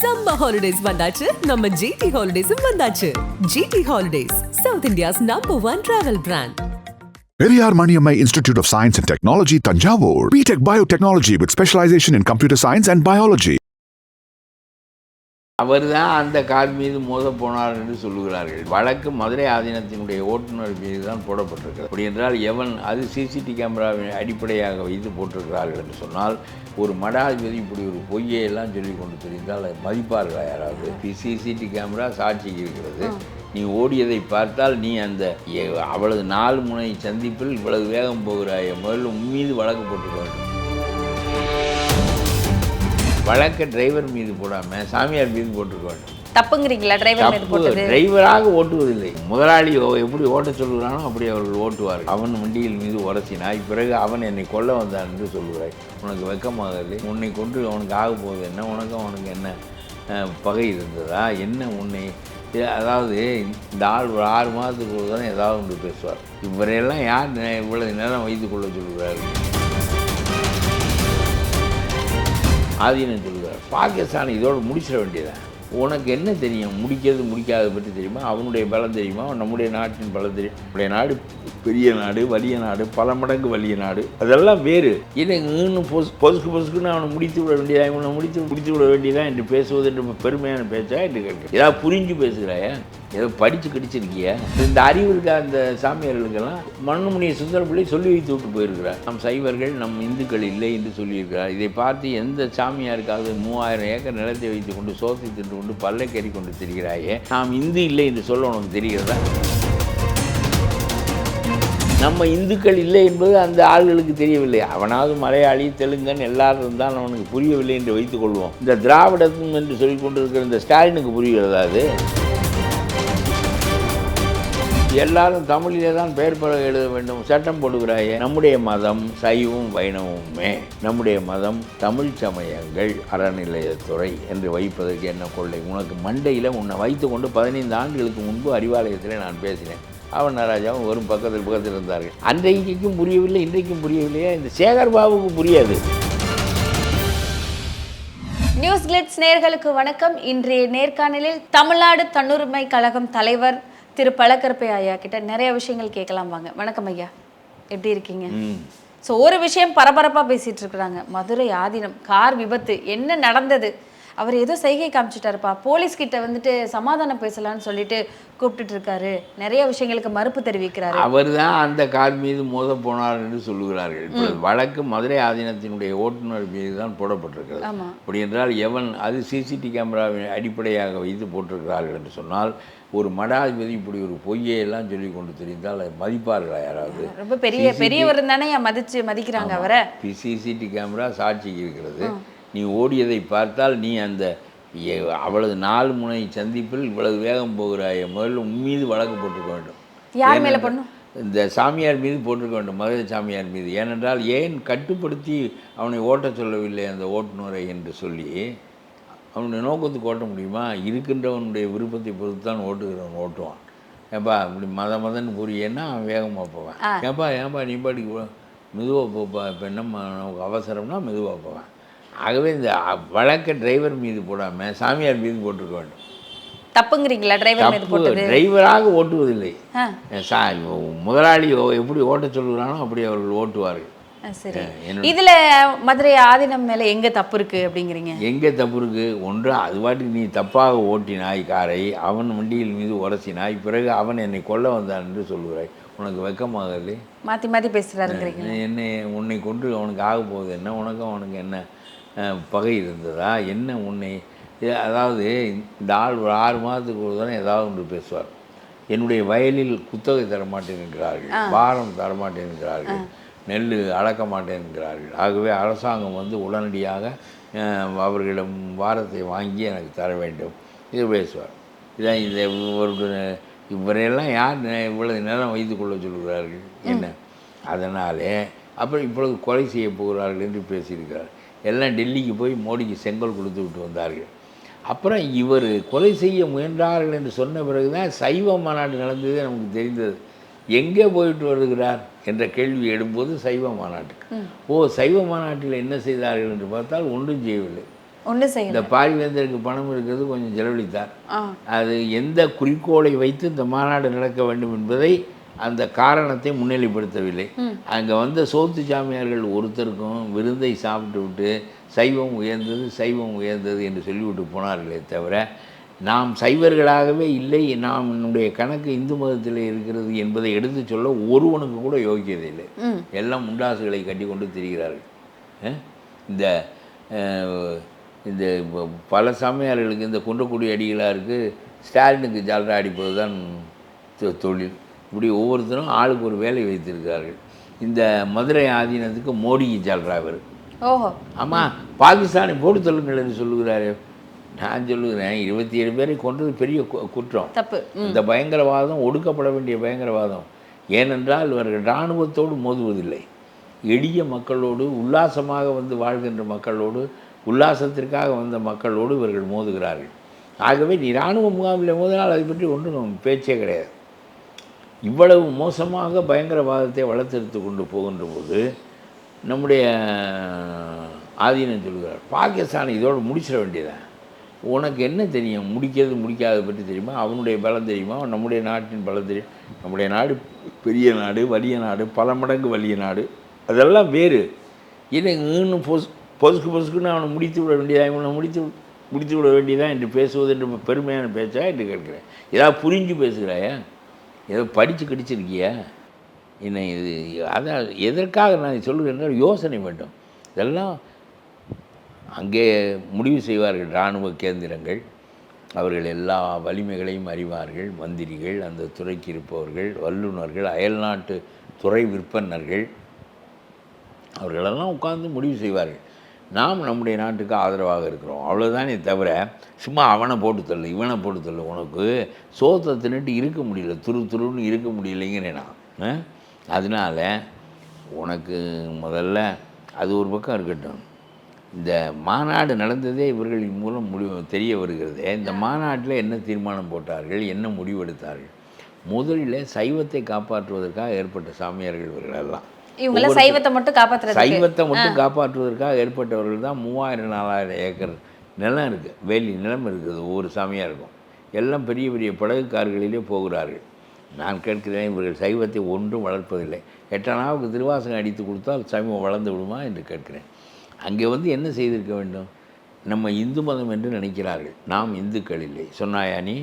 Summer holidays வந்தாச்சு நம்ம GT ஹாலிடேஸும் வந்தாச்சு GT holidays south India's number one travel brand Periyar Maniammai Institute of Science and Technology, Tanjavur. BTech Biotechnology with specialization in computer science and biology. அவர் தான் அந்த car மீது மோத போனார் என்று சொல்லுகிறார்கள். வழக்கு மதுரை ஆதீனத்தினுடைய ஓட்டுநர் மீது தான் போடப்பட்டிருக்கிறது. அப்படி என்றால் எவன் அது சிசிடி கேமராவை அடிப்படையாக வைத்து போட்டிருக்கிறார்கள் என்று சொன்னால் ஒரு மடாதிபதி இப்படி ஒரு பொய்யை எல்லாம் சொல்லி கொண்டு தெரிந்தால் அதை மதிப்பார்களா யாராவது? சிசிடி கேமரா சாட்சிக்கு இருக்கிறது. நீ ஓடியதை பார்த்தால் நீ அந்த அவ்வளவு நாலு முனை சந்திப்பில் இவ்வளவு வேகம் போகிறாய் முதல்ல மீது வழக்கு போட்டுக்க வேண்டும். வழக்கை டிரைவர் மீது போடாமல் சாமியார் மீது வேண்டும் தப்புங்கிறீங்களா? டிரைவர் மீது போட்டது. டிரைவராக ஓட்டுவதில்லை. முதலாளி எப்படி ஓட்ட சொல்கிறானோ அப்படி அவர்கள் ஓட்டுவார்கள் அவன் வண்டியில் மீது உரசினாய் பிறகு அவன் என்னை கொல்ல வந்தான் என்று சொல்கிறாய் உனக்கு வெக்கமாகவில்லை. உன்னை கொண்டு அவனுக்கு ஆக போகுது என்ன? உனக்கும் அவனுக்கு என்ன பகை இருந்ததா? என்ன உன்னை அதாவது இந்த ஆள் ஒரு ஆறு மாதத்துக்கு ஒரு தானே ஏதாவது ஒன்று பேசுவார். இவரையெல்லாம் யார் இவ்வளவு நேரம் வைத்துக் கொள்ள சொல்கிறார்கள்? ஆதீனம் சொல்கிறார் பாகிஸ்தான் இதோடு முடிச்சிட வேண்டியதான் உனக்கு என்ன தெரியும்? முடிக்கிறது முடிக்காத பற்றி தெரியுமா? அவனுடைய பலம் தெரியுமா? நம்முடைய நாட்டின் பலம் தெரியும். நம்முடைய நாடு பெரிய நாடு வலிய நாடு பல மடங்கு வலிய நாடு. அதெல்லாம் வேறு. இதை இன்னும் பொசு பொசுக்கு பொசுக்குன்னு அவனை முடித்து விட வேண்டியதா இவனை முடித்து முடித்து விட வேண்டியதா என்று பேசுவது என்று பெருமையான பேச்சா என்று கேட்க ஏதாவது புரிஞ்சு பேசுகிறாயா? ஏதோ படித்து கடிச்சிருக்கியா? இந்த அறிவு இருக்க அந்த சாமியார்களுக்கெல்லாம்? மண்ணுமணிய சுந்தரப்பிள்ளை சொல்லி வைத்து விட்டு போயிருக்கிறார். நம் சைவர்கள் நம் இந்துக்கள் இல்லை என்று சொல்லியிருக்கிறார். இதை பார்த்து எந்த சாமியாருக்காவது மூவாயிரம் ஏக்கர் நிலத்தை வைத்துக்கொண்டு கொண்டு சோத்தை தின்று கொண்டு பல்லை கறி கொண்டு திரிகிறாயே? நாம் இந்து இல்லை என்று சொல்ல உனக்கு தெரிகிறதா? நம்ம இந்துக்கள் இல்லை என்பது அந்த ஆள்களுக்கு தெரியவில்லை. அவனாவது மலையாளி தெலுங்கன் எல்லாரும் இருந்தால் அவனுக்கு புரியவில்லை என்று வைத்துக் கொள்வோம். இந்த திராவிடம் என்று சொல்லிக் கொண்டிருக்கிற இந்த ஸ்டாலினுக்கு புரிகிறதா அது? எல்லாரும் தமிழிலே தான் பெயர் பலகை எழுத வேண்டும். சட்டம் போடுகிறாயே. நம்முடைய மதம் சைவம் வைணவமுமே. நம்முடைய மதம் தமிழ் சமயங்கள் அறநிலையத்துறை என்று வைப்பதற்கு என்ன கொள்ளை? உனக்கு மண்டையில் உன்னை வைத்துக்கொண்டு பதினைந்து ஆண்டுகளுக்கு முன்பு அறிவாலயத்தில் நான் பேசினேன். அவன் ராஜாவும் வரும் பக்கத்தில் பக்கத்தில் இருந்தார்கள் அன்றைக்கும் புரியவில்லை இன்றைக்கும் புரியவில்லையா? இந்த சேகர் பாபுக்கு புரியாது. நியூஸ் கிளிட்ஸ் நேர்களுக்கு வணக்கம். இன்றைய நேர்காணலில் தமிழ்நாடு தன்னுரிமை கழகம் தலைவர் திரு பழக்கருப்பை ஐயா கிட்ட நிறைய விஷயங்கள் கேட்கலாம் வாங்க. வணக்கம் ஐயா. எப்படி இருக்கீங்க? ஸோ ஒரு விஷயம் பரபரப்பா பேசிட்டு இருக்கிறாங்க. மதுரை ஆதீனம் கார் விபத்து என்ன நடந்தது? அவர் ஏதோ செய்கை காமிச்சிட்டாருப்பா. போலீஸ் கிட்ட வந்துட்டு சமாதானம் பேசலாம்னு சொல்லிட்டு கூப்பிட்டுட்டு இருக்காரு. நிறைய விஷயங்களுக்கு மறுப்பு தெரிவிக்கிறாரு. அவர் தான் அந்த கார் மீது மோத போனார் என்று சொல்லுகிறார்கள். இப்பொழுது வழக்கு மதுரை ஆதீனத்தினுடைய ஓட்டுநர் மீது தான் போடப்பட்டிருக்கிறது. அப்படி என்றால் எவன் அது சிசிடி கேமராவை அடிப்படையாக வைத்து போட்டிருக்கிறார்கள் என்று சொன்னால் ஒரு மடாதிபதி இப்படி ஒரு பொய்யை எல்லாம் சொல்லி கொண்டு தெரிந்தால் மதிப்பார்களா யாராவது? ரொம்ப பெரிய பெரியவர் தானே மதிச்சு மதிக்கிறாங்க அவரை. சிசிடி கேமரா சாட்சிக்கு இருக்கிறது. நீ ஓடியதை பார்த்தால் நீ அந்த அவ்வளவு நாலு முனை சந்திப்பில் இவ்வளவு வேகம் போகிறாய். முதல்ல உன் மீது வழக்கு போட்டிருக்க வேண்டும். யார் மேல பண்ணும் இந்த சாமியார் மீது போட்டிருக்க வேண்டும் மதுரை சாமியார் மீது. ஏனென்றால் ஏன் கட்டுப்படுத்தி அவனை ஓட்டச் சொல்லவில்லை அந்த ஓட்டுநரை என்று சொல்லி அவனுடைய நோக்கத்துக்கு ஓட்ட முடியுமா? இருக்கின்றவனுடைய விருப்பத்தை பொறுத்து தான் ஓட்டுகிறவன் ஓட்டுவான். ஏப்பா இப்படி மத மதன்னு புரியன்னா அவன் வேகமாக போவான். ஏப்பா ஏப்பா நீ பாட்டுக்கு மெதுவாக போப்பா. இப்போ என்ன அவசரம்னா மெதுவாக போவேன். ஆகவே இந்த வழக்கை டிரைவர் மீது போடாமல் சாமியார் மீது போட்டிருக்க வேண்டும். தப்புங்கிறீங்களா? டிரைவர் மீது போட்டது? டிரைவராக ஓட்டுவதில்லை. சா முதலாளி எப்படி ஓட்ட சொல்கிறானோ அப்படி அவர்கள் ஓட்டுவார்கள். சரி. இதுல மதுரை ஆதீனம் மேல எங்க தப்பு இருக்கு அப்படிங்கிறீங்க? எங்கே தப்பு இருக்கு? ஒன்று அது பாட்டுக்கு நீ தப்பாக ஓட்டினாய் காரை அவன் வண்டியில் மீது உரசினாய் பிறகு அவன் என்னை கொல்ல வந்தான் என்று சொல்லுகிறாய். உனக்கு வெக்கமாகவில்லை? மாத்தி மாத்தி பேசுறாருங்கிறீங்க. என்னை உன்னை கொண்டு அவனுக்கு ஆக போகுது என்ன? உனக்கும் அவனுக்கு என்ன? பகை இருந்ததா? என்ன உன்னை அதாவது இந்த ஆள் ஒரு ஆறு மாதத்துக்கு ஒரு தானே ஏதாவது ஒன்று பேசுவார். என்னுடைய வயலில் குத்தகை தர மாட்டேன் என்கிறார்கள். பாரம் தர மாட்டேன் என்கிறார்கள். நெல் அளக்க மாட்டேன் என்கிறார்கள். ஆகவே அரசாங்கம் வந்து உடனடியாக அவர்களிடம் வாரத்தை வாங்கி எனக்கு தர வேண்டும். இது பேசுவார். இதான் இந்த ஒரு இவரையெல்லாம் யார் இவ்வளவு நேரம் வைத்துக் கொள்ள சொல்கிறார்கள்? என்ன? அதனாலே அப்புறம் இப்பொழுது கொலை செய்ய போகிறார்கள் என்று பேசியிருக்கிறார். எல்லாம் டெல்லிக்கு போய் மோடிக்கு செங்கல் கொடுத்து விட்டு வந்தார்கள். அப்புறம் இவர் கொலை செய்ய முயன்றார்கள் என்று சொன்ன பிறகு தான் சைவ மாநாடு நடந்ததே நமக்கு தெரிந்தது. எங்கே போயிட்டு வருகிறார் என்ற கேள்வி எழும்போது சைவ மாநாட்டுக்கு. ஓ சைவ மாநாட்டில் என்ன செய்தார்கள் என்று பார்த்தால் ஒன்றும் செய்யவில்லை. இந்த பாரிவேந்தருக்கு பணம் இருக்கிறது கொஞ்சம் செலவழித்தார். அது எந்த குறிக்கோளை வைத்து இந்த மாநாடு நடக்க வேண்டும் என்பதை அந்த காரணத்தை முன்னிலைப்படுத்தவில்லை. அங்கே வந்த சோத்து சாமியார்கள் ஒருத்தருக்கும் விருந்தை சாப்பிட்டு விட்டு சைவம் உயர்ந்தது சைவம் உயர்ந்தது என்று சொல்லிவிட்டு போனார்களே தவிர நாம் சைவர்களாகவே இல்லை நாம் நம்முடைய கணக்கு இந்து மதத்தில் இருக்கிறது என்பதை எடுத்து சொல்ல ஒருவனுக்கு கூட யோகியதை இல்லை எல்லாம் முண்டாசுகளை கட்டி கொண்டு திரிகிறார்கள்? இந்த இந்த பல சாமியார்களுக்கு இந்த குன்றக்குடி அடிகளாருக்கு ஸ்டாலினுக்கு ஜாலரா அடிப்பது தான் தொழில். இப்படி ஒவ்வொருத்தரும் ஆளுக்கு ஒரு வேலை வைத்திருக்கிறார்கள். இந்த மதுரை ஆதீனத்துக்கு மோடிக்கு ஜாலரா இவர். ஓஹோ. ஆமாம் பாகிஸ்தானை போட்டு தள்ளுங்கள் என்று சொல்லுகிறாரு. நான் சொல்லுகிறேன் இருபத்தி ஏழு பேரை கொன்றது பெரிய குற்றம். தப்பு. இந்த பயங்கரவாதம் ஒடுக்கப்பட வேண்டிய பயங்கரவாதம். ஏனென்றால் இவர்கள் இராணுவத்தோடு மோதுவதில்லை. எளிய மக்களோடு உல்லாசமாக வந்து வாழ்கின்ற மக்களோடு உல்லாசத்திற்காக வந்த மக்களோடு இவர்கள் மோதுகிறார்கள். ஆகவே நீ இராணுவ முகாமில் மோதினால் அதை பற்றி ஒன்றும் பேச்சே கிடையாது. இவ்வளவு மோசமாக பயங்கரவாதத்தை வளர்த்தெடுத்து கொண்டு போகின்ற போது நம்முடைய ஆதீனம் சொல்கிறார் பாகிஸ்தான் இதோடு முடிச்சிட வேண்டியதான் உனக்கு என்ன தெரியும்? முடிக்கிறது முடிக்காத பற்றி தெரியுமா? அவனுடைய பலம் தெரியுமா? நம்முடைய நாட்டின் பலம் தெரியும். நம்முடைய நாடு பெரிய நாடு வலிய நாடு பல மடங்கு வலிய நாடு. அதெல்லாம் வேறு. இல்லை இன்னும் பொசு பொசுக்கு பொசுக்குன்னு அவனை முடித்து விட வேண்டியதா? இவனை முடித்து முடித்து விட வேண்டியதா? என்று பேசுவது என்று பெருமையான பேச்சா? என்று கேட்கிறேன். ஏதாவது புரிஞ்சு பேசுகிறாயா? ஏதோ படித்து கிடிச்சிருக்கியா? என்னை இது அதான் எதற்காக நான் சொல்லுகிறேன் யோசனை வேண்டும். இதெல்லாம் அங்கே முடிவு செய்வார்கள் இராணுவ கேந்திரங்கள். அவர்கள் எல்லா வலிமைகளையும் அறிவார்கள். மந்திரிகள் அந்த துறைக்கு இருப்பவர்கள் வல்லுநர்கள் அயல்நாட்டு துறை விற்பனர்கள் அவர்களெல்லாம் உட்கார்ந்து முடிவு செய்வார்கள். நாம் நம்முடைய நாட்டுக்கு ஆதரவாக இருக்கிறோம். அவ்வளோதானே தவிர சும்மா அவனை போட்டு தள்ளு இவனை போட்டு தள்ளு உனக்கு சோத்தை தின்னுட்டு இருக்க முடியல துரு துருன்னு இருக்க முடியலைங்கிறேன் அதனால் அதனால உனக்கு முதல்ல அது ஒரு பக்கம் இருக்கட்டும். இந்த மாநாடு நடந்ததே இவர்களின் மூலம் முடிவு தெரிய வருகிறதே. இந்த மாநாட்டில் என்ன தீர்மானம் போட்டார்கள் என்ன முடிவெடுத்தார்கள் முதலில் சைவத்தை காப்பாற்றுவதற்காக ஏற்பட்ட சாமியார்கள் இவர்கள் எல்லாம். இவங்கள சைவத்தை மட்டும் காப்பாத்துறது சைவத்தை மட்டும் காப்பாற்றுவதற்காக ஏற்பட்டவர்கள் தான் மூவாயிரம் நாலாயிரம் ஏக்கர் நிலம் இருக்குது வேலி நிலம் இருக்குது ஒவ்வொரு சாமியாருக்கும் எல்லாம் பெரிய பெரிய படகுக்கார்களிலே போகிறார்கள். நான் கேட்கிறேன் இவர்கள் சைவத்தை ஒன்றும் வளர்ப்பதில்லை. எட்டனாவுக்கு திருவாசகம் அடித்து கொடுத்தால் சைவம் வளர்ந்து விடுமா என்று கேட்கிறேன். அங்கே வந்து என்ன செய்திருக்க வேண்டும்? நம்ம இந்து மதம் என்று நினைக்கிறார்கள். நாம் இந்துக்கள் இல்லை. சொன்னாயா நீ?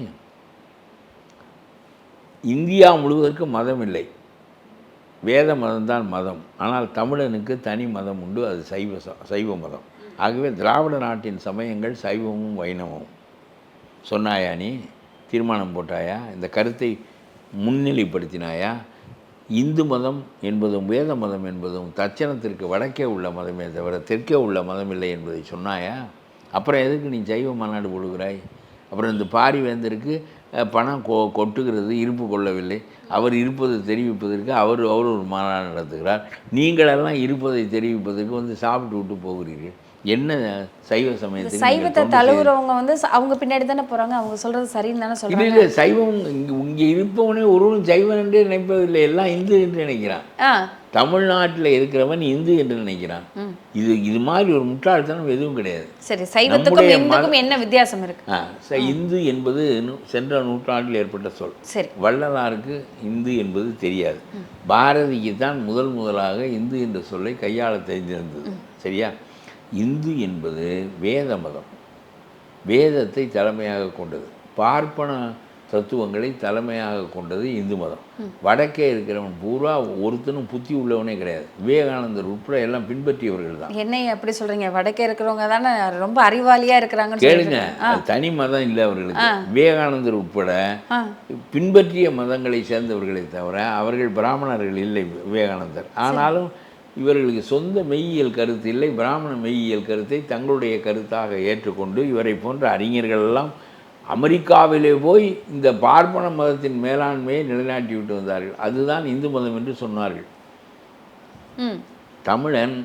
இந்தியா முழுவதற்கும் மதம் இல்லை. வேத மதம்தான் மதம். ஆனால் தமிழனுக்கு தனி மதம் உண்டு. அது சைவ சைவ மதம். ஆகவே திராவிட நாட்டின் சமயங்கள் சைவமும் வைணவமும். சொன்னாயா நீ? தீர்மானம் போட்டாயா? இந்த கருத்தை முன்னிலைப்படுத்தினாயா? இந்து மதம் என்பதும் வேத மதம் என்பதும் தட்சணத்திற்கு வடக்கே உள்ள மதமே தவிர தெற்கே உள்ள மதம் இல்லை என்பதை சொன்னாயா? அப்புறம் எதுக்கு நீ சைவ மாநாடு போடுகிறாய்? அப்புறம் இந்த பாரி வேந்தருக்கு பணம் கொ கொட்டுகிறது இருப்பு கொள்ளவில்லை. அவர் இருப்பதை தெரிவிப்பதற்கு அவர் அவர் ஒரு மாநாடு நடத்துகிறார். நீங்களெல்லாம் இருப்பதை தெரிவிப்பதற்கு வந்து சாப்பிட்டு விட்டு போகிறீர்கள். என்ன சைவ சமயத்துக்கு நீங்கள் சைவத்தை தழுவுறவங்க வந்து அவங்க பின்னாடி தானே போறாங்க. அவங்க சொல்றது சரின்னு தானே இல்லை சைவம் இங்கே இங்கே இருப்பவனே ஒருவனும் சைவன் என்றே நினைப்பதில்லை. எல்லாம் இந்து என்று நினைக்கிறான். ஆ. தமிழ்நாட்டில் இருக்கிறவன் இந்து என்று நினைக்கிறான். இது இது மாதிரி ஒரு முட்டாள்தனம் எதுவும் கிடையாது. சரி சைவத்துக்கும் இந்துக்கும் என்ன வித்தியாசம் இருக்கு? ஆ, இந்து என்பது சென்ற நூற்றாண்டில் ஏற்பட்ட சொல். சரி. வள்ளலாருக்கு இந்து என்பது தெரியாது. பாரதிக்கு தான் முதல் முதலாக இந்து என்ற சொல்லை கையாள தெரிந்திருந்தது. சரியா? இந்து என்பது வேத மதம். வேதத்தை தலைமையாக கொண்டது. பார்ப்பன தத்துவங்களை தலைமையாக கொண்டது இந்து மதம். வடக்கே இருக்கிறவன் பூரா ஒருத்தனும் புத்தி உள்ளவனே கிடையாது. விவேகானந்தர் உட்பட எல்லாம் பின்பற்றியவர்கள் தான். என்னைய அப்படி சொல்றீங்க? வடக்கே இருக்கிறவங்க தானே ரொம்ப அறிவாளியா இருக்கிறாங்கன்னு கேளுங்க. தனி மதம் இல்லை அவர்களுக்கு. விவேகானந்தர் உட்பட பின்பற்றிய மதங்களை சேர்ந்தவர்களை தவிர அவர்கள் பிராமணர்கள் இல்லை விவேகானந்தர். ஆனாலும் இவர்களுக்கு சொந்த மெய்யியல் கருத்து இல்லை. பிராமண மெய்யியல் கருத்தை தங்களுடைய கருத்தாக ஏற்றுக்கொண்டு இவரை போன்ற அறிஞர்கள் எல்லாம் அமெரிக்காவிலே போய் இந்த பார்ப்பன மதத்தின் மேலாண்மையை நிலைநாட்டி விட்டு வந்தார்கள். அதுதான் இந்து மதம் என்று சொன்னார்கள். தமிழன்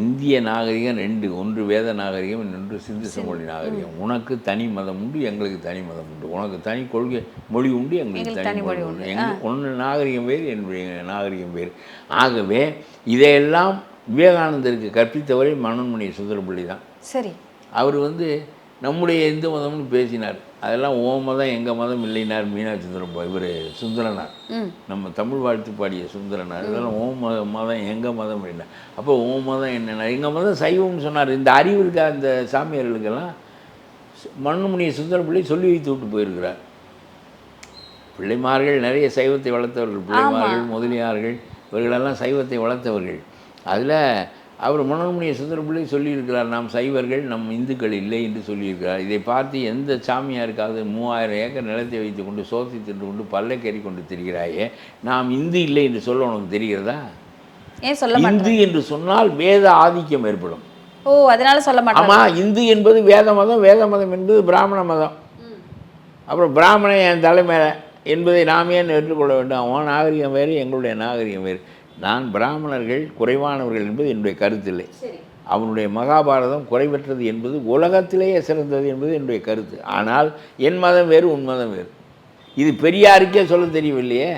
இந்திய நாகரிகம் ரெண்டு ஒன்று வேத நாகரிகம் இன்னொன்று சிந்து சமொழி நாகரிகம். உனக்கு தனி மதம் உண்டு எங்களுக்கு தனி மதம் உண்டு. உனக்கு தனி கொள்கை மொழி உண்டு எங்களுக்கு தனி மொழி உண்டு. எங்கள் ஒன்று நாகரிகம் வேறு என்னுடைய நாகரிகம் வேறு. ஆகவே இதையெல்லாம் விவேகானந்தருக்கு கற்பித்தவரை மனோன்மணி சுந்தரப்பிள்ளை தான் சரி. அவர் வந்து நம்முடைய இந்து மதம்னு பேசினார். அதெல்லாம் ஓ மதம் எங்கள் மதம் இல்லைனார் மீனாட்சி சுந்தரம் இவர் சுந்தரனார். நம்ம தமிழ் வாழ்த்து பாடிய சுந்தரனார். இதெல்லாம் ஓ மத மதம் எங்கள் மதம் என்ன அப்போ ஓ மதம் என்னென்ன? எங்கள் மதம் சைவம்னு சொன்னார். இந்த அறிவு இருக்க அந்த சாமியார்களுக்கெல்லாம்? மண்ணுமணியை சுந்தர பிள்ளை சொல்லி வைத்து விட்டு போயிருக்கிறார். பிள்ளைமார்கள் நிறைய சைவத்தை வளர்த்தவர்கள். பிள்ளைமார்கள் முதலியார்கள் இவர்களெல்லாம் சைவத்தை வளர்த்தவர்கள். அதில் அவர் மனோன்மணிய சுந்தர பிள்ளை சொல்லியிருக்கிறார் நாம் சைவர்கள் நம் இந்துக்கள் இல்லை என்று சொல்லியிருக்கிறார். இதை பார்த்து எந்த சாமியாருக்காவது மூவாயிரம் ஏக்கர் நிலத்தை வைத்து கொண்டு சோத்தி தின்று கொண்டு பல்லைக்கறி கொண்டு திரிகிறாயே நாம் இந்து இல்லை என்று சொல்ல உனக்கு தெரிகிறதா? ஏன் சொல்ல மாட்டேன் இந்து என்று சொன்னால் வேத ஆதிக்கம் ஏற்படும். ஓ அதனால சொல்ல மாட்டேன் ஆமாம் இந்து என்பது வேத மதம் வேத மதம் என்பது பிராமண மதம். அப்புறம் பிராமணன் என் தலைமையில என்பதை நாம் ஏன் ஏற்றுக்கொள்ள வேண்டும்? அவன் நாகரிகம் வேறு எங்களுடைய நாகரிகம் வேறு. நான் பிராமணர்கள் குறைவானவர்கள் என்பது என்னுடைய கருத்தில்லை அவனுடைய மகாபாரதம் குறைவற்றது என்பது உலகத்திலேயே சிறந்தது என்பது என்னுடைய கருத்து. ஆனால் என் மதம் வேறு உன் மதம் வேறு. இது பெரியாருக்கே சொல்ல தெரியவில்லையே.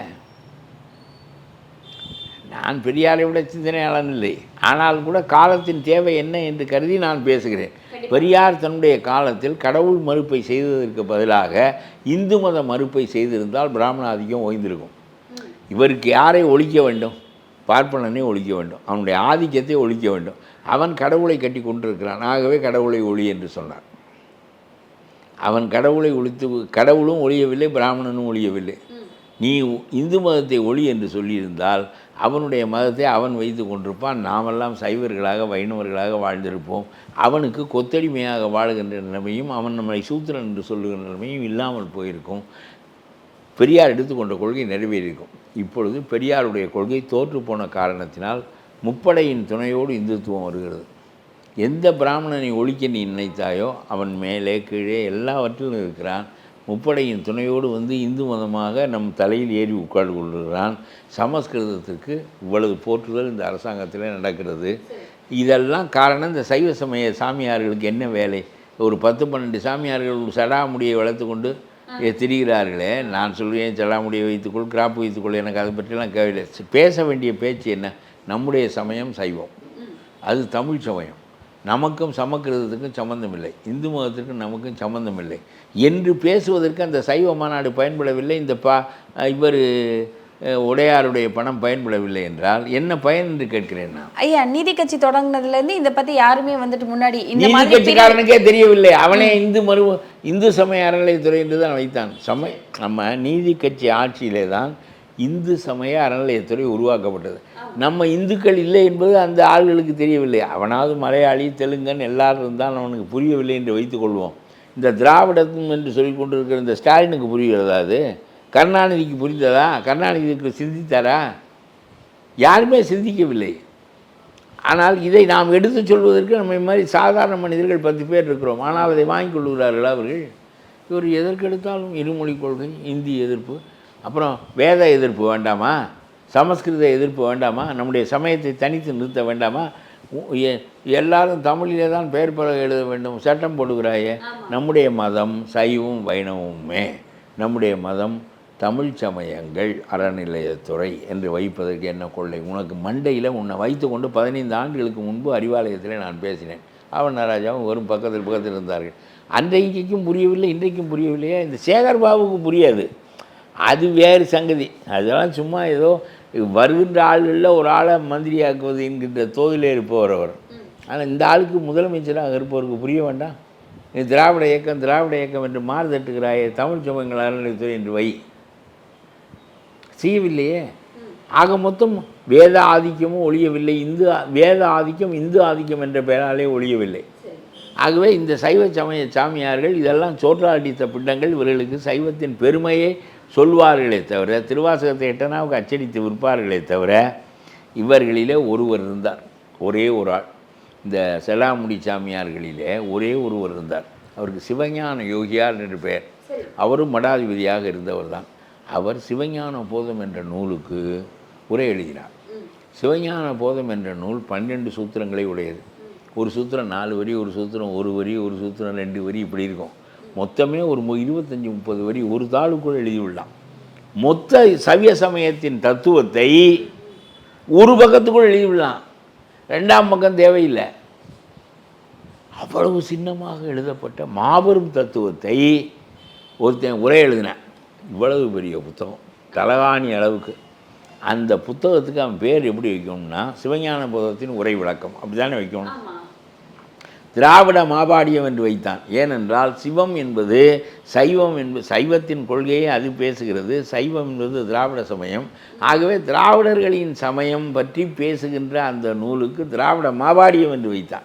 நான் பெரியாரை விட சிந்தனையாளன் இல்லை. ஆனால் கூட காலத்தின் தேவை என்ன என்று கருதி நான் பேசுகிறேன். பெரியார் தன்னுடைய காலத்தில் கடவுள் மறுப்பை செய்ததற்கு பதிலாக இந்து மத மறுப்பை செய்திருந்தால் பிராமண ஆதிக்கம் ஓய்ந்திருக்கும் இவருக்கு யாரை ஒழிக்க வேண்டும்? பார்ப்பனனை ஒழிக்க வேண்டும். அவனுடைய ஆதிக்கத்தை ஒழிக்க வேண்டும். அவன் கடவுளை கட்டி கொண்டிருக்கிறான். ஆகவே கடவுளை ஒளி என்று சொன்னார். அவன் கடவுளை ஒழித்து கடவுளும் ஒழியவில்லை பிராமணனும் ஒழியவில்லை. நீ இந்து மதத்தை ஒளி என்று சொல்லியிருந்தால் அவனுடைய மதத்தை அவன் வைத்து கொண்டிருப்பான். நாமெல்லாம் சைவர்களாக வைணவர்களாக வாழ்ந்திருப்போம். அவனுக்கு கொத்தடிமையாக வாழ்கின்ற நிலைமையும் அவன் நம்மளை சூத்திரன் என்று சொல்லுகின்ற நிலைமையும் இல்லாமல் போயிருக்கும். பெரியார் எடுத்துக்கொண்ட கொள்கை நிறைவேறியிருக்கும். இப்பொழுது பெரியாருடைய கொள்கை தோற்றுப்போன காரணத்தினால் முப்படையின் துணையோடு இந்துத்துவம் வருகிறது. எந்த பிராமணனை ஒழிக்க நீ நினைத்தாயோ அவன் மேலே கீழே எல்லாவற்றிலும் இருக்கிறான். முப்படையின் துணையோடு வந்து இந்து மதமாக நம் தலையில் ஏறி உட்கார்ந்து கொள்கிறான் சமஸ்கிருதத்திற்கு இவ்வளவு போற்றுதல் இந்த அரசாங்கத்தில் நடக்கிறது. இதெல்லாம் காரணம் இந்த சைவ சமய சாமியார்களுக்கு என்ன வேலை? ஒரு பத்து பன்னெண்டு சாமியார்கள் சடாமுடியை வளர்த்து கொண்டு திரிகிறார்களே நான் சொல்வேன் செல்லாமுடியை வைத்துக்கொள் கிராப்பு வைத்துக்கொள் எனக்கு அதை பற்றிலாம் கேள்வி பேச வேண்டிய பேச்சு என்ன? நம்முடைய சமயம் சைவம். அது தமிழ் சமயம். நமக்கும் சமக்கிருதத்துக்கும் சம்மந்தமில்லை இல்லை இந்து மதத்திற்கும் நமக்கும் சம்மந்தமில்லை இல்லை என்று பேசுவதற்கு அந்த சைவ மாநாடு பயன்படவில்லை. இந்த பா இவர் உடையாருடைய பணம் பயன்படவில்லை என்றால் என்ன பயன் என்று கேட்கிறேன் நான் ஐயா நீதி கட்சி தொடங்குனதுல இருந்து இந்த பத்தி யாருமே வந்துட்டு முன்னாடி இந்த நீதி கட்சிக்காரனுக்கே தெரியவில்லை. அவனே இந்து மறு இந்து சமய அறநிலையத்துறை என்று தான் வைத்தான் சமய நம்ம நீதி கட்சி ஆட்சியிலே தான் இந்து சமய அறநிலையத்துறை உருவாக்கப்பட்டது. நம்ம இந்துக்கள் இல்லை என்பது அந்த ஆள்களுக்கு தெரியவில்லை. அவனாவது மலையாளி தெலுங்கன் எல்லாரும் இருந்தால் அவனுக்கு புரியவில்லை என்று வைத்துக்கொள்வோம் இந்த திராவிடம் என்று சொல்லிக் கொண்டிருக்கிற இந்த ஸ்டாலினுக்கு புரிகிறதா அது? கருணாநிதிக்கு புரிந்ததா? கருணாநிதிக்கு சிந்தித்தாரா? யாருமே சிந்திக்கவில்லை. ஆனால் இதை நாம் எடுத்து சொல்வதற்கு நம்ம மாதிரி சாதாரண மனிதர்கள் பத்து பேர் இருக்கிறோம். ஆனால் அதை வாங்கிக் கொள்கிறார்கள் அவர்கள்? இவர் எதற்கு எடுத்தாலும் இருமொழி கொள்கை இந்தி எதிர்ப்பு அப்புறம் வேத எதிர்ப்பு வேண்டாமா? சமஸ்கிருத எதிர்ப்பு வேண்டாமா? நம்முடைய சமயத்தை தனித்து நிறுத்த வேண்டாமா? எல்லாரும் தமிழிலே தான் பெயர் பலகை எழுத வேண்டும் சட்டம் போடுகிறாயே. நம்முடைய மதம் சைவம் வைணவமுமே. நம்முடைய மதம் தமிழ் சமயங்கள் அறநிலையத்துறை என்று வைப்பதற்கு என்ன கொள்ளை? உனக்கு மண்டையில் உன்னை வைத்துக்கொண்டு பதினைந்து ஆண்டுகளுக்கு முன்பு அறிவாலயத்தில் நான் பேசினேன். அவன் ராஜாவும் வரும் பக்கத்தில் பக்கத்தில் இருந்தார்கள். அன்றைக்கும் புரியவில்லை இன்றைக்கும் புரியவில்லையா? இந்த சேகர் பாபுக்கு புரியாது. அது வேறு சங்கதி. அதெல்லாம் சும்மா ஏதோ வருகின்ற ஆள்களில் ஒரு ஆளை மந்திரியாக்குவது என்கின்ற தோதிலே இருப்பவர் அவர். ஆனால் இந்த ஆளுக்கு முதலமைச்சராக இருப்பவருக்கு புரிய வேண்டாம். திராவிட இயக்கம் திராவிட இயக்கம் என்று மாறுதட்டுகிறாயே தமிழ் சமயங்கள் அறநிலையத்துறை என்று வை. செய்யவில்லையே. ஆக மொத்தம் வேத ஆதிக்கமும் ஒழியவில்லை. இந்து வேத ஆதிக்கம் இந்து ஆதிக்கம் என்ற பெயராலே ஒழியவில்லை. ஆகவே இந்த சைவ சமய சாமியார்கள் இதெல்லாம் சோற்றாடித்த பிண்டங்கள் இவர்களுக்கு சைவத்தின் பெருமையை சொல்வார்களே தவிர திருவாசகத்தை எட்டனாவுக்கு அச்சடித்து விற்பார்களே தவிர இவர்களிலே ஒருவர் இருந்தார். ஒரே ஒரு ஆள். இந்த செலாமுடி சாமியார்களிலே ஒரே ஒருவர் இருந்தார். அவருக்கு சிவஞான யோகியார் என்று பெயர். அவரும் மடாதிபதியாக இருந்தவர் தான் அவர் சிவஞான போதம் என்ற நூலுக்கு உரை எழுதினார். சிவஞான போதம் என்ற நூல் பன்னெண்டு சூத்திரங்களை உடையது. ஒரு சூத்திரம் நாலு வரி ஒரு சூத்திரம் ஒரு வரி ஒரு சூத்திரம் ரெண்டு வரி இப்படி இருக்கும். மொத்தமே ஒரு இருபத்தஞ்சி முப்பது வரி ஒரு தாளுக்குள் எழுதியுள்ளான். மொத்த சவிய சமயத்தின் தத்துவத்தை ஒரு பக்கத்துக்குள் எழுதிவிடலாம் ரெண்டாம் பக்கம் தேவையில்லை. அவ்வளவு சின்னமாக எழுதப்பட்ட மாபெரும் தத்துவத்தை ஒருத்தன் உரை எழுதினேன். இவ்வளவு பெரிய புத்தகம் தலகாணி அளவுக்கு. அந்த புத்தகத்துக்கு அவன் பேர் எப்படி வைக்கணும்னா சிவஞான போதத்தின் உரை விளக்கம். அப்படி தானே வைக்கணும் திராவிட மாபாடியம் என்று வைத்தான். ஏனென்றால் சிவம் என்பது சைவம் என்பது சைவத்தின் கொள்கையை அது பேசுகிறது. சைவம் என்பது திராவிட சமயம். ஆகவே திராவிடர்களின் சமயம் பற்றி பேசுகின்ற அந்த நூலுக்கு திராவிட மாபாடியம் என்று வைத்தான்.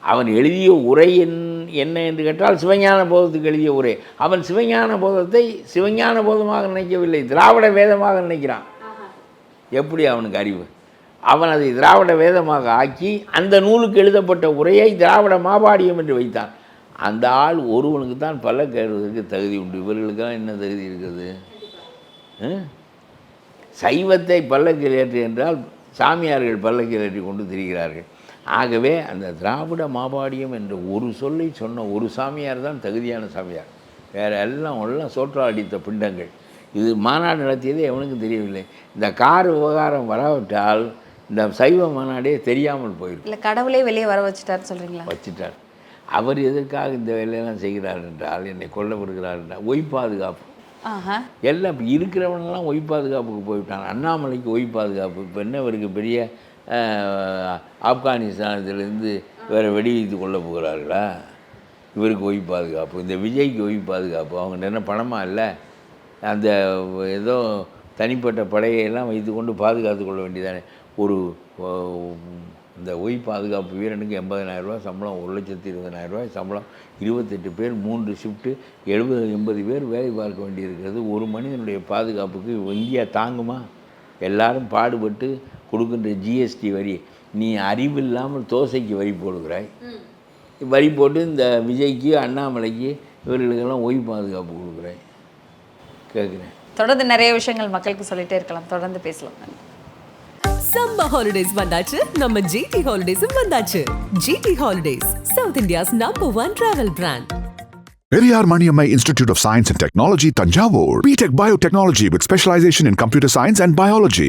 அவன் எழுதிய உரை என் என்ன என்று கேட்டால் சிவஞான போதத்துக்கு எழுதிய உரை அவன் சிவஞான போதத்தை சிவஞான போதமாக நினைக்கவில்லை. திராவிட வேதமாக நினைக்கிறான். எப்படி அவனுக்கு அறிவு? அவன் அதை திராவிட வேதமாக ஆக்கி அந்த நூலுக்கு எழுதப்பட்ட உரையை திராவிட மாபாடியம் என்று வைத்தான். அந்த ஆள் ஒருவனுக்கு தான் பல்ல கேறுவதற்கு தகுதி உண்டு. இவர்களுக்கெல்லாம் என்ன தகுதி இருக்குது? சைவத்தை பல்லக்கில் ஏற்று என்றால் சாமியார்கள் பல்லக்கில் ஏற்றி கொண்டு திரிகிறார்கள். ஆகவே அந்த திராவிட மாபாடியம் என்ற ஒரு சொல்லை சொன்ன ஒரு சாமியார் தான் தகுதியான சாமியார். வேறு எல்லாம் எல்லாம் சோற்றா அடித்த பிண்டங்கள். இது மாநாடு நடத்தியதே எவனுக்கும் தெரியவில்லை. இந்த கார் விவகாரம் வராவிட்டால் இந்த சைவ மாநாடே தெரியாமல் போயிருக்கும். இல்ல கடவுளே வெளியே வர வச்சுட்டாரு சொல்றீங்களா? வச்சிட்டார். அவர் எதற்காக இந்த வேலையெல்லாம் செய்கிறார் என்றால் என்னை கொல்ல விடுகிறார் என்றால் ஒய் பாதுகாப்பு. எல்லாம் இப்போ இருக்கிறவனெல்லாம் ஒய் பாதுகாப்புக்கு போய்விட்டான். அண்ணாமலைக்கு ஒய் பாதுகாப்பு. இப்போ என்ன இவருக்கு பெரிய ஆப்கானிஸ்தானத்திலேருந்து வேறு வெடிவித்து கொள்ள போகிறார்களா? இவருக்கு ஒய் பாதுகாப்பு. இந்த விஜய்க்கு ஒய் பாதுகாப்பு. அவங்க என்ன பணமாக இல்லை? அந்த ஏதோ தனிப்பட்ட படையெல்லாம் வைத்துக்கொண்டு பாதுகாத்து கொள்ள வேண்டியதானே. ஒரு இந்த ஒய் பாதுகாப்பு வீரனுக்கு எண்பதனாயிரம் ரூபாய் சம்பளம் ஒரு லட்சத்தி இருபதனாயிரம் ரூபாய் சம்பளம் இருபத்தெட்டு பேர் மூன்று ஷிஃப்ட்டு எழுபது எண்பது பேர் வேலை பார்க்க வேண்டியிருக்கிறது. ஒரு மனிதனுடைய பாதுகாப்புக்கு இந்தியா தாங்குமா? எல்லாரும் பாடுபட்டு கொடுக்கின்ற ஜிஎஸ்டி வரி நீ அறிவில்லாமல் தோசைக்கு வரி போடுகிறாய். வரி போட்டு இந்த விஜய்க்கு அண்ணாமலைக்கு இவர்களுக்கெல்லாம் ஒய் பாதுகாப்பு கொடுக்குறாய். கேட்குறேன். தொடர்ந்து நிறைய விஷயங்கள் மக்களுக்கு சொல்லிட்டே இருக்கலாம். தொடர்ந்து பேசலாம். சம்மர் ஹாலிடேஸ் வந்தாச்சு. நம்ம ஜிடி ஹாலிடேஸும் வந்தாச்சு. GT holidays south India's number one travel brand Periyar Maniammai Institute of Science and Technology, Tanjavur. BTech Biotechnology with specialization in computer science and biology.